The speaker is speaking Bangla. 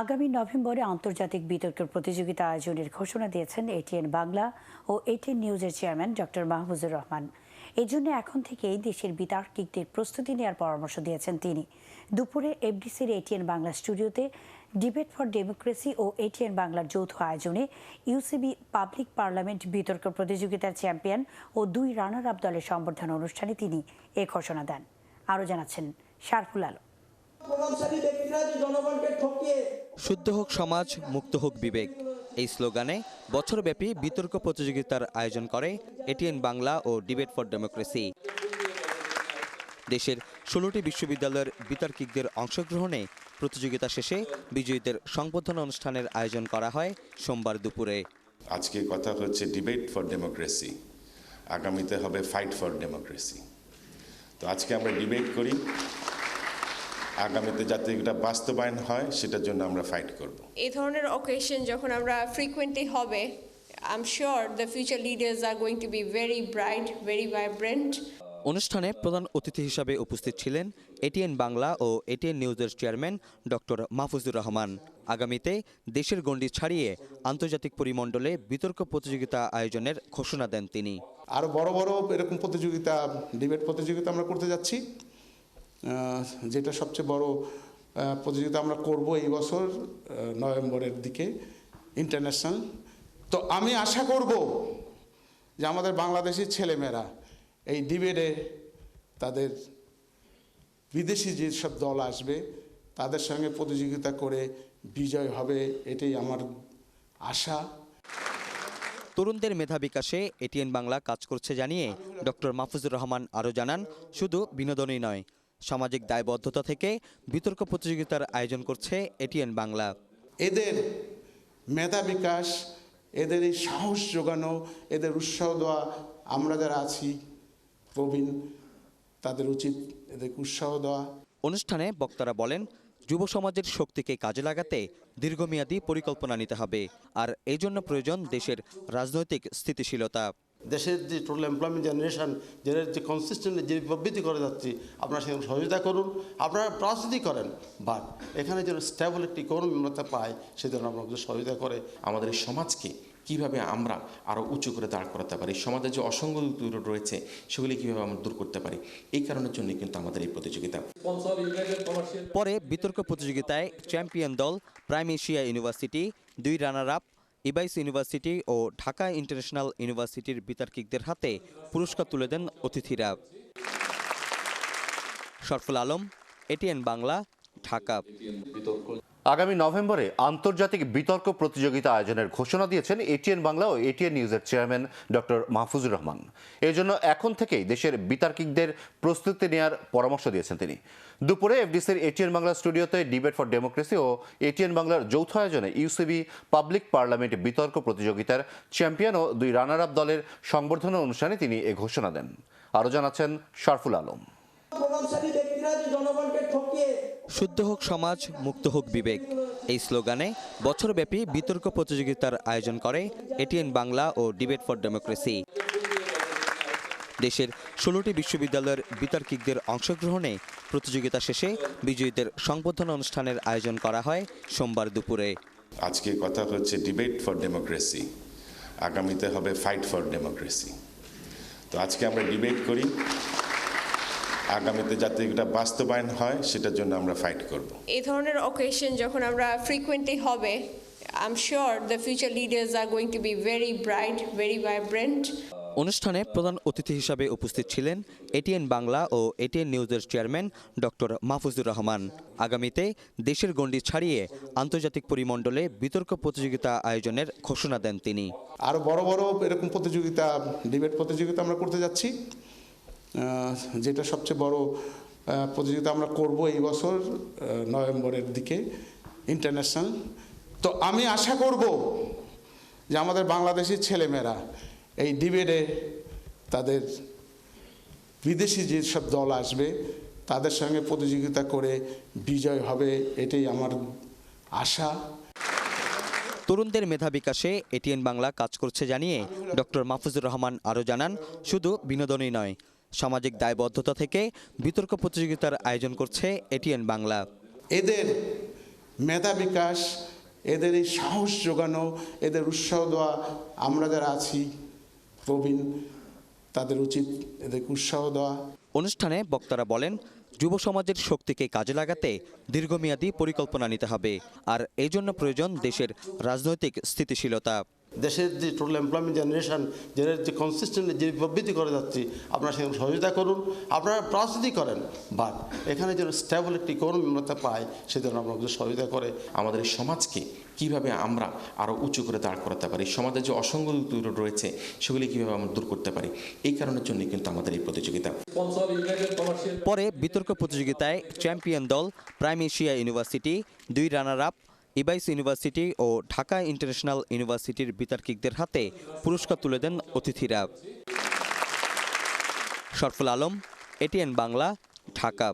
আগামী নভেম্বরে আন্তর্জাতিক বিতর্কের প্রতিযোগিতা আয়োজনের ঘোষণা দিয়েছেন এটিএন বাংলা ও এটিএন নিউজের চেয়ারম্যান ডক্টর মাহফুজুর রহমান। এই জন্য এখন থেকেই দেশের বিতার্কিকদের প্রস্তুতি নেওয়ার পরামর্শ দিয়েছেন তিনি। দুপুরে এফডিসির এটিএন বাংলা স্টুডিওতে ডিবেট ফর ডেমোক্রেসি ও এটিএন বাংলার যৌথ আয়োজনে ইউসিবি পাবলিক পার্লামেন্ট বিতর্ক প্রতিযোগিতার চ্যাম্পিয়ন ও দুই রানার আপ দলের সম্বর্ধনা অনুষ্ঠানে তিনি এ ঘোষণা দেন। আরও জানাচ্ছেন শারফুল আলম। শুদ্ধ হোক সমাজ মুক্ত হোক বিবেক। এই স্লোগানে বছরব্যাপী বিতর্ক প্রতিযোগিতার আয়োজন করে এটিএন বাংলা ও ডিবেট ফর ডেমোক্রেসি। দেশের ষোলোটি বিশ্ববিদ্যালয়ের বিতর্কিকদের অংশগ্রহণে প্রতিযোগিতা শেষে বিজয়ীদের সংবর্ধনা অনুষ্ঠানের আয়োজন করা হয় সোমবার দুপুরে। আজকে কথা হচ্ছে ডিবেট ফর ডেমোক্রেসি। আগামীতে হবে ফাইট ফর ডেমোক্রেসি। তো আজকে আমরা ডিবেট করি। আগামীতে যাতে এটা বাস্তবায়ন হয় সেটার জন্য আমরা ফাইট করব। এই ধরনের অকেশন যখন আমরা ফ্রিকুয়েন্টলি হবে I am sure the future leaders are going to be very bright very vibrant অনুষ্ঠানে প্রধান অতিথি হিসাবে উপস্থিত ছিলেন এটিএন বাংলা ও এটিএন নিউজের চেয়ারম্যান ডক্টর মাহফুজুর রহমান। আগামীতে দেশের গণ্ডি ছাড়িয়ে আন্তর্জাতিক পরিমণ্ডলে বিতর্ক প্রতিযোগিতা আয়োজনের ঘোষণা দেন তিনি। আরও বড় বড় এরকম প্রতিযোগিতা ডিবেট প্রতিযোগিতা আমরা করতে যাচ্ছি। যেটা সবচেয়ে বড় প্রতিযোগিতা আমরা করব এই বছর নভেম্বরের দিকে ইন্টারন্যাশনাল তো আমি আশা করব যে আমাদের বাংলাদেশি ছেলেমেয়েরা এই ডিবেটে তাদের বিদেশি যেসব দল আসবে, তাদের সঙ্গে প্রতিযোগিতা করে বিজয় হবে, এটাই আমার আশা। তরুণদের মেধা বিকাশে এটিএন বাংলা কাজ করছে জানিয়ে ডক্টর মাহফুজুর রহমান আরও জানান, শুধু বিনোদনই নয় সামাজিক দায়বদ্ধতা থেকে বিতর্ক প্রতিযোগিতার আয়োজন করছে এটিএন বাংলা। এদের মেধা বিকাশ এদের এই সাহস যোগানো এদের উৎসাহ দেওয়া আমরা যারা আছি প্রবীণ তাদের উচিত এদেরকে উৎসাহ দেওয়া। অনুষ্ঠানে বক্তারা বলেন যুব সমাজের শক্তিকে কাজে লাগাতে দীর্ঘমেয়াদী পরিকল্পনা নিতে হবে আর এই জন্য প্রয়োজন দেশের রাজনৈতিক স্থিতিশীলতা। দেশের যে টোটাল এমপ্লয়মেন্ট জেনারেশন জেনারেল যে কনসিস্টেন্টলি যে প্রবৃত্তি করে যাচ্ছি, আপনারা সেখানে সহযোগিতা করুন, আপনারা রাজনীতি করেন বাট এখানে যেন স্টেবল একটি ইকোনমি আমরা পাই, সেজন্য আপনাদের সহযোগিতা করে আমাদের এই সমাজকে কীভাবে আমরা আরও উঁচু করে দাঁড় করাতে পারি সমাজের যে অসংগতি রয়েছে, সেগুলি কীভাবে আমরা দূর করতে পারি, এই কারণের জন্য কিন্তু আমাদের এই প্রতিযোগিতা। পরে বিতর্ক প্রতিযোগিতায় চ্যাম্পিয়ন দল, প্রাইম এশিয়া ইউনিভার্সিটি, দুই রানার আপ ইবাইস ইউনিভার্সিটি ও ঢাকা ইন্টারন্যাশনাল ইউনিভার্সিটির বিতর্কিকদের হাতে পুরস্কার তুলে দেন অতিথিরা। Sorrowful Alam, ATN Bangla, Dhaka. আগামী নভেম্বরে আন্তর্জাতিক বিতর্ক প্রতিযোগিতা আয়োজনের ঘোষণা দিয়েছেন এটিএন বাংলা ও এটিএন নিউজের চেয়ারম্যান ডক্টর মাহফুজুর রহমান। এই জন্য এখন থেকেই দেশের বিতার্কিকদের প্রস্তুতি নেওয়ার পরামর্শ দিয়েছেন তিনি। দুপুরে এফডিসির এটিএন বাংলা স্টুডিওতে ডিবেট ফর ডেমোক্রেসি ও এটিএন বাংলার যৌথ আয়োজনে ইউসিবি পাবলিক পার্লামেন্ট বিতর্ক প্রতিযোগিতার চ্যাম্পিয়ন ও দুই রানার আপ দলের সংবর্ধনা অনুষ্ঠানে তিনি এ ঘোষণা দেন। আরও জানাচ্ছেন শারফুল আলম। শুদ্ধ হোক সমাজ, মুক্ত হোক বিবেক। এই স্লোগানে বছরব্যাপী বিতর্ক প্রতিযোগিতার আয়োজন করে এটিএন বাংলা ও ডিবেট ফর ডেমোক্রেসি। দেশের ষোলোটি বিশ্ববিদ্যালয়ের বিতর্কিকদের অংশগ্রহণে প্রতিযোগিতা শেষে বিজয়ীদের সংবর্ধনা অনুষ্ঠানের আয়োজন করা হয় সোমবার দুপুরে। আজকে কথা হচ্ছে ডিবেট ফর ডেমোক্রেসি। আগামীতে হবে ফাইট ফর ডেমোক্রেসি। তো আজকে আমরা ডিবেট করি। আগামীতে যাতে এটা বাস্তবায়ন হয় সেটার জন্য আমরা ফাইট করব। এই ধরনের অকেশন যখন আমরা ফ্রিকুয়েন্টলি হবে I am sure the future leaders are going to be very bright very vibrant অনুষ্ঠানে প্রধান অতিথি হিসাবে উপস্থিত ছিলেন এটিএন বাংলা ও এটিএন নিউজের চেয়ারম্যান ডক্টর মাহফুজুর রহমান। আগামীতে দেশের গণ্ডি ছাড়িয়ে আন্তর্জাতিক পরিমণ্ডলে বিতর্ক প্রতিযোগিতা আয়োজনের ঘোষণা দেন তিনি। আরও বড় বড় এরকম প্রতিযোগিতা ডিবেট প্রতিযোগিতা আমরা করতে যাচ্ছি। যেটা সবচেয়ে বড় প্রতিযোগিতা আমরা করব এই বছর নভেম্বরের দিকে ইন্টারন্যাশনাল তো আমি আশা করব যে আমাদের বাংলাদেশি ছেলেমেয়েরা এই ডিবেটে তাদের বিদেশি যেসব দল আসবে তাদের সঙ্গে প্রতিযোগিতা করে বিজয় হবে এটাই আমার আশা। তরুণদের মেধা বিকাশে এটিএন বাংলা কাজ করছে জানিয়ে ডক্টর মাহফুজুর রহমান আরও জানান শুধু বিনোদনই নয় সামাজিক দায়বদ্ধতা থেকে বিতর্ক প্রতিযোগিতার আয়োজন করছে এটিএন বাংলা। এদের মেধা বিকাশ এদের এই সাহস যোগানো এদের উৎসাহ দেওয়া আমরা যারা আছি প্রবীণ তাদের উচিত এদেরকে উৎসাহ দেওয়া। অনুষ্ঠানে বক্তারা বলেন যুব সমাজের শক্তিকে কাজে লাগাতে দীর্ঘমেয়াদী পরিকল্পনা নিতে হবে আর এই জন্য প্রয়োজন দেশের রাজনৈতিক স্থিতিশীলতা। দেশের যে টোটাল এমপ্লয়মেন্ট জেনারেশন যারা যে কনসিস্টেন্টলি যে প্রবৃত্তি করে যাচ্ছি আপনারা সেখানে সহযোগিতা করুন আপনারা রাজনীতি করেন বাট এখানে যেন স্টেবল একটি ইকোনমি আমরা পাই সেজন্য আপনাদের সহযোগিতা করে আমাদের এই সমাজকে কীভাবে আমরা আরও উঁচু করে দাঁড় করাতে পারি সমাজের যে অসংগতি রয়েছে সেগুলি কীভাবে আমরা দূর করতে পারি এই কারণের জন্য কিন্তু আমাদের এই প্রতিযোগিতা। পরে বিতর্ক প্রতিযোগিতায় চ্যাম্পিয়ন দল প্রাইম এশিয়া ইউনিভার্সিটি দুই রানার আপ ইবাইস ইউনিভার্সিটি ও ঢাকা ইন্টারন্যাশনাল ইউনিভার্সিটির বিতার্কিকদের হাতে পুরস্কার তুলে দেন অতিথিরা। Sorrowful Alam, ATN Bangla, Dhaka.